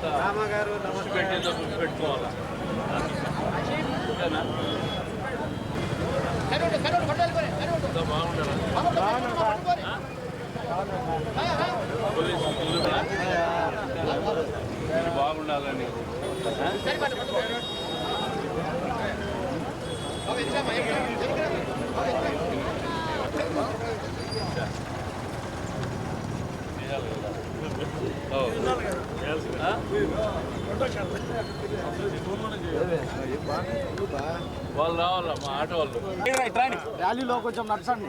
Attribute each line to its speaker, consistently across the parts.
Speaker 1: అంతా దృష్టి పెట్టేదో దృష్టి పెట్టుకోవాలా ఓకేనా? బాగుండాలని ఓ. ఆ? వాళ్ళు రావాలా? మా ఆటో వాళ్ళు.
Speaker 2: ర్యాలీలో కొంచెం నడచండి.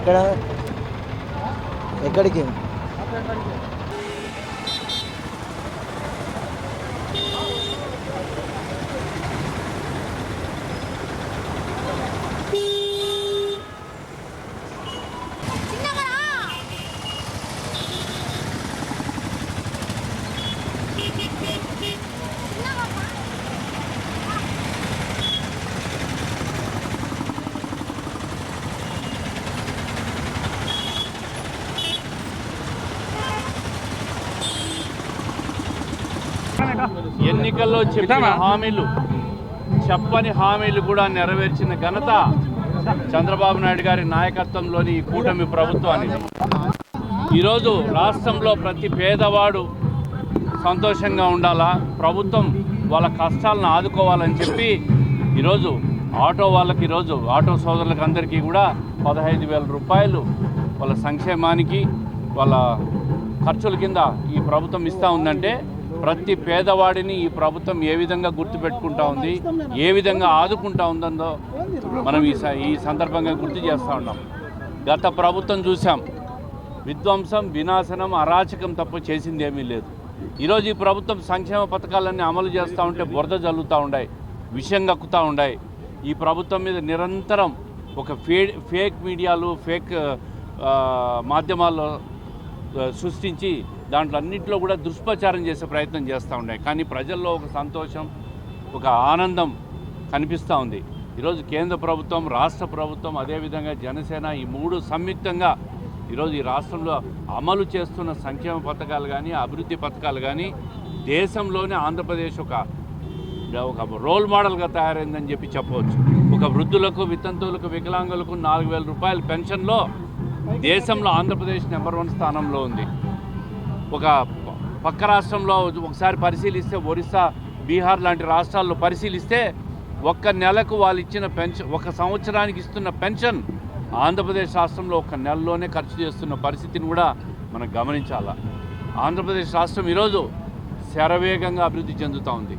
Speaker 3: ఎక్కడ ఎక్కడికి?
Speaker 1: ఎన్నికల్లో చెప్పిన హామీలు చెప్పని హామీలు కూడా నెరవేర్చిన ఘనత చంద్రబాబు నాయుడు గారి నాయకత్వంలోని ఈ కూటమి ప్రభుత్వానికి ఈరోజు రాష్ట్రంలో ప్రతి పేదవాడు సంతోషంగా ఉండాలా? ప్రభుత్వం వాళ్ళ కష్టాలను ఆదుకోవాలని చెప్పి ఈరోజు ఆటో వాళ్ళకి ఈరోజు ఆటో సోదరులకు అందరికీ కూడా పదహైదు వేల రూపాయలు వాళ్ళ సంక్షేమానికి వాళ్ళ ఖర్చుల కింద ఈ ప్రభుత్వం ఇస్తూ ఉందంటే ప్రతి పేదవాడిని ఈ ప్రభుత్వం ఏ విధంగా గుర్తుపెట్టుకుంటా ఉంది ఏ విధంగా ఆదుకుంటా ఉందో మనం ఈ స- ఈ సందర్భంగా గుర్తు చేస్తూ ఉన్నాం. గత ప్రభుత్వం చూసాం విధ్వంసం వినాశనం అరాచకం తప్ప చేసింది ఏమీ లేదు. ఈరోజు ఈ ప్రభుత్వం సంక్షేమ పథకాలన్నీ అమలు చేస్తూ ఉంటే బురద జల్లుతూ ఉన్నాయి విషయం కక్కుతూ ఉన్నాయి ఈ ప్రభుత్వం మీద నిరంతరం ఒక ఫే ఫేక్ మీడియాలు ఫేక్ మాధ్యమాల్లో సృష్టించి దాంట్లో అన్నింటిలో కూడా దుష్ప్రచారం చేసే ప్రయత్నం చేస్తూ ఉన్నాయి. కానీ ప్రజల్లో ఒక సంతోషం ఒక ఆనందం కనిపిస్తూ ఉంది. ఈరోజు కేంద్ర ప్రభుత్వం రాష్ట్ర ప్రభుత్వం అదేవిధంగా జనసేన ఈ మూడు సంయుక్తంగా ఈరోజు ఈ రాష్ట్రంలో అమలు చేస్తున్న సంక్షేమ పథకాలు కానీ అభివృద్ధి పథకాలు కానీ దేశంలోనే ఆంధ్రప్రదేశ్ ఒక ఒక రోల్ మోడల్గా తయారైందని చెప్పి చెప్పవచ్చు. ఒక వృద్ధులకు వితంతువులకు వికలాంగులకు నాలుగు వేల రూపాయల పెన్షన్లో దేశంలో ఆంధ్రప్రదేశ్ నెంబర్ వన్ స్థానంలో ఉంది. ఒక పక్క రాష్ట్రంలో ఒకసారి పరిశీలిస్తే ఒరిస్సా బీహార్ లాంటి రాష్ట్రాల్లో పరిశీలిస్తే ఒక్క నెలకు వాళ్ళు ఇచ్చిన పెన్షన్ ఒక సంవత్సరానికి ఇస్తున్న పెన్షన్ ఆంధ్రప్రదేశ్ రాష్ట్రంలో ఒక నెలలోనే ఖర్చు చేస్తున్న పరిస్థితిని కూడా మనం గమనించాలా. ఆంధ్రప్రదేశ్ రాష్ట్రం ఈరోజు శరవేగంగా అభివృద్ధి చెందుతూ ఉంది.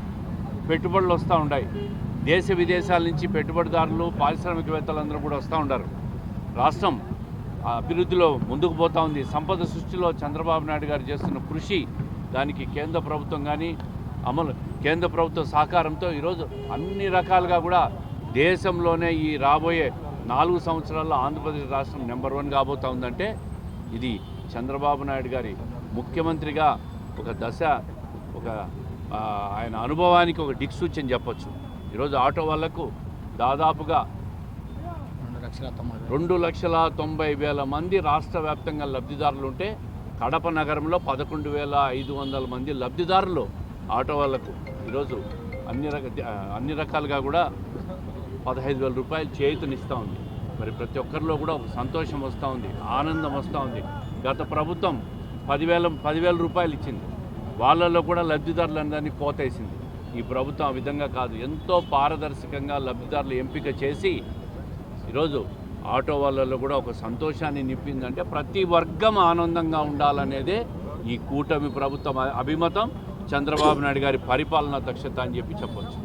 Speaker 1: పెట్టుబడులు వస్తూ ఉన్నాయి దేశ విదేశాల నుంచి పెట్టుబడిదారులు పారిశ్రామికవేత్తలు అందరూ కూడా వస్తూ ఉంటారు రాష్ట్రం అభివృద్ధిలో ముందుకు పోతా ఉంది. సంపద సృష్టిలో చంద్రబాబు నాయుడు గారు చేస్తున్న కృషి దానికి కేంద్ర ప్రభుత్వం కానీ అమలు కేంద్ర ప్రభుత్వ సహకారంతో ఈరోజు అన్ని రకాలుగా కూడా దేశంలోనే ఈ రాబోయే నాలుగు సంవత్సరాల్లో ఆంధ్రప్రదేశ్ రాష్ట్రం నెంబర్ వన్ కాబోతా ఉందంటే ఇది చంద్రబాబు నాయుడు గారి ముఖ్యమంత్రిగా ఒక దశ ఒక ఆయన అనుభవానికి ఒక దిక్సూచి అని చెప్పొచ్చు. ఈరోజు ఆటో వాళ్ళకు దాదాపుగా రెండు లక్షల తొంభై వేల మంది రాష్ట్ర వ్యాప్తంగా లబ్ధిదారులు ఉంటే కడప నగరంలో పదకొండు వేల ఐదు వందల మంది లబ్ధిదారులు ఆటో వాళ్ళకు ఈరోజు అన్ని రక అన్ని రకాలుగా కూడా పదహైదు వేల రూపాయలు చేతునిస్తూ ఉంది. మరి ప్రతి ఒక్కరిలో కూడా ఒక సంతోషం వస్తూ ఉంది ఆనందం వస్తూ ఉంది. గత ప్రభుత్వం పదివేల పదివేల రూపాయలు ఇచ్చింది. వాళ్ళల్లో కూడా లబ్ధిదారులందరినీ కోతేసింది ఈ ప్రభుత్వం ఆ విధంగా కాదు. ఎంతో పారదర్శకంగా లబ్ధిదారులు ఎంపిక చేసి ఈరోజు ఆటో వాళ్ళలో కూడా ఒక సంతోషాన్ని నింపిందంటే ప్రతి వర్గం ఆనందంగా ఉండాలనేదే ఈ కూటమి ప్రభుత్వం అభిమతం. చంద్రబాబు నాయుడు గారి పరిపాలన దక్షత అని చెప్పి చెప్పొచ్చు.